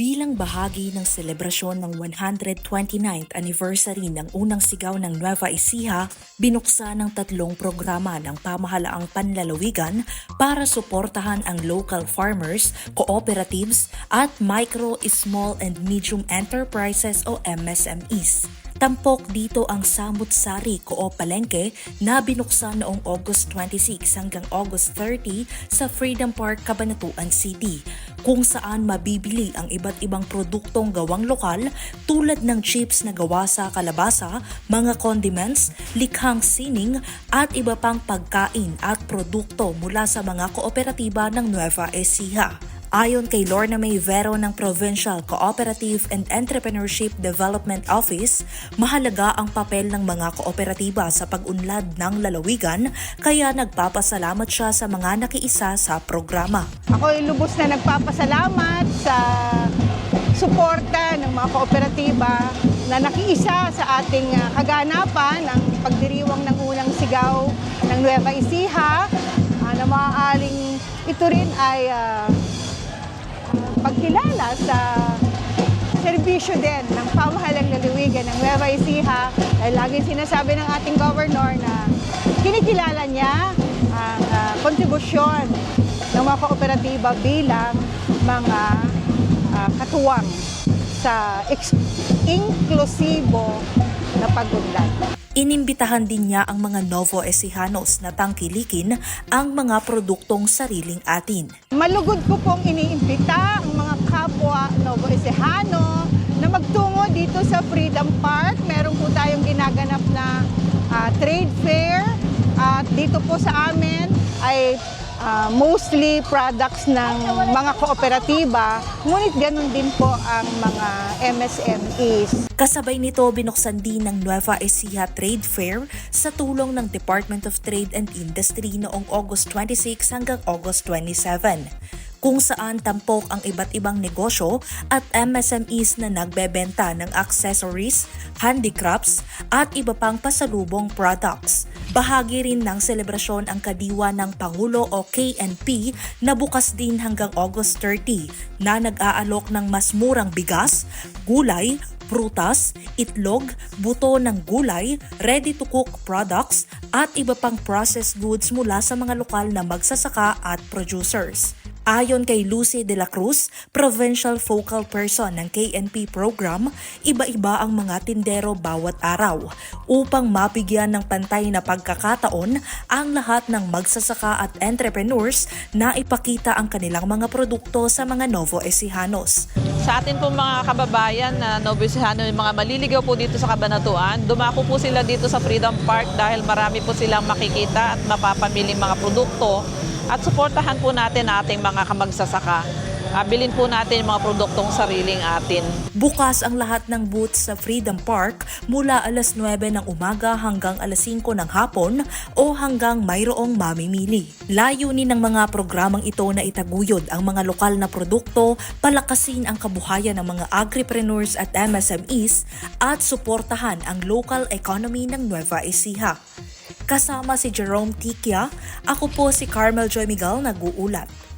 Bilang bahagi ng selebrasyon ng 129th anniversary ng unang sigaw ng Nueva Ecija, binuksan ng tatlong programa ng pamahalaang panlalawigan para suportahan ang local farmers, cooperatives at micro, small and medium enterprises o MSMEs. Tampok dito ang Samut Sari Coop Palengke na binuksan noong August 26 hanggang August 30 sa Freedom Park, Cabanatuan City, kung saan mabibili ang iba't ibang produktong gawang lokal tulad ng chips na gawa sa kalabasa, mga condiments, likhang sining at iba pang pagkain at produkto mula sa mga kooperatiba ng Nueva Ecija. Ayon kay Lorna May Vero ng Provincial Cooperative and Entrepreneurship Development Office, mahalaga ang papel ng mga kooperatiba sa pag-unlad ng lalawigan kaya nagpapasalamat siya sa mga nakiisa sa programa. Ako ay lubos na nagpapasalamat sa suporta ng mga kooperatiba na nakiisa sa ating ah, kaganapan ng pagdiriwang ng unang sigaw ng Nueva Ecija ah, na maaaring ito rin ay ah, pagkilala sa serbisyo din ng pamahalang lalawigan ng Nueva Ecija dahil laging sinasabi ng ating governor na kinikilala niya ang ah, kontribusyon ng mga kooperatiba bilang mga ah, katuwang sa inklusibo na pag-unlad. Inimbitahan din niya ang mga Novo Ecijanos na tangkilikin ang mga produktong sariling atin. Malugod ko pong iniimbita dito sa Freedom Park. Meron po tayong ginaganap na ah, trade fair at dito po sa amin ay ah, mostly products ng mga kooperatiba, ngunit ganun din po ang mga MSMEs. Kasabay nito, binuksan din ng Nueva Ecija Trade Fair sa tulong ng Department of Trade and Industry noong August 26 hanggang August 27 kung saan tampok ang iba't ibang negosyo at MSMEs na nagbebenta ng accessories, handicrafts at iba pang pasalubong products. Bahagi rin ng selebrasyon ang kadiwa ng Pangulo o KNP na bukas din hanggang August 30 na nag-aalok ng mas murang bigas, gulay, prutas, itlog, buto ng gulay, ready-to-cook products at iba pang processed goods mula sa mga lokal na magsasaka at producers. Ayon kay Lucy de la Cruz, provincial focal person ng KNP program, iba-iba ang mga tindero bawat araw upang mabigyan ng pantay na pagkakataon ang lahat ng magsasaka at entrepreneurs na ipakita ang kanilang mga produkto sa mga Novo Ecijanos. Sa atin po mga kababayan na Noviciano, yung mga maliligaw po dito sa Kabanatuan, dumako po sila dito sa Freedom Park dahil marami po silang makikita at mapapamiling mga produkto at suportahan po natin ating mga kamagsasaka. Ah, bilhin po natin mga produktong sariling atin. Bukas ang lahat ng booths sa Freedom Park mula alas 9 ng umaga hanggang alas 5 ng hapon o hanggang mayroong mamimili. Layunin ng mga programang ito na itaguyod ang mga lokal na produkto, palakasin ang kabuhayan ng mga agripreneurs at MSMEs at suportahan ang local economy ng Nueva Ecija. Kasama si Jerome Tikia, ako po si Carmel Joy Miguel nag-uulat.